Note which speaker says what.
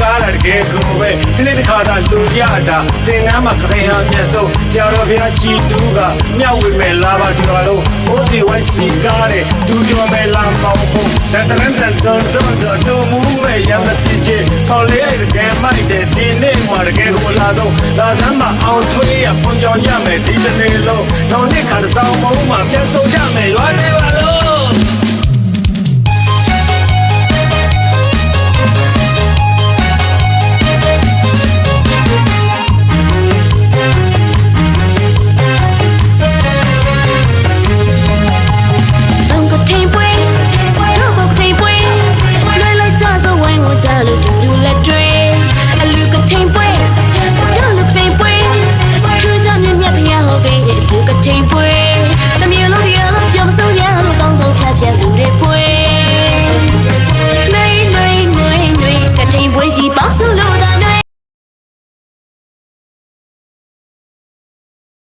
Speaker 1: လို့လားစီကားတာတကယ်ကိုပဲဒီနေ့တစ်ခါသာလူရတာသင်္ကန်းမှာခရင်ဟာမျက်စုံဆရာတော်ဘုရားကြည်တူးကမြတ်ဝေမဲ့လာပါဒီတော်လုံးဘိုးစီဝိုင်းစီကားတဲ့ဒူကျော်မဲ့လာမောင်းဖို့တန်တန်တန်တန်တန်တန်တူမူမဲ့ရမတိချေဆော်လေးတကယ်မိုက်တဲ့ဒီနေ့မှာတကယ်ကိုလာတော့လာစမ်းမအောင်ထွေးရပွန်ကြောင်ကြမယ်ဒီတစ်နေ့လုံးတော့နေ့ခါတစ်ဆောင်မုံမှာပြန်ဆုံးကြမယ်ရွာနေပါလို့ solo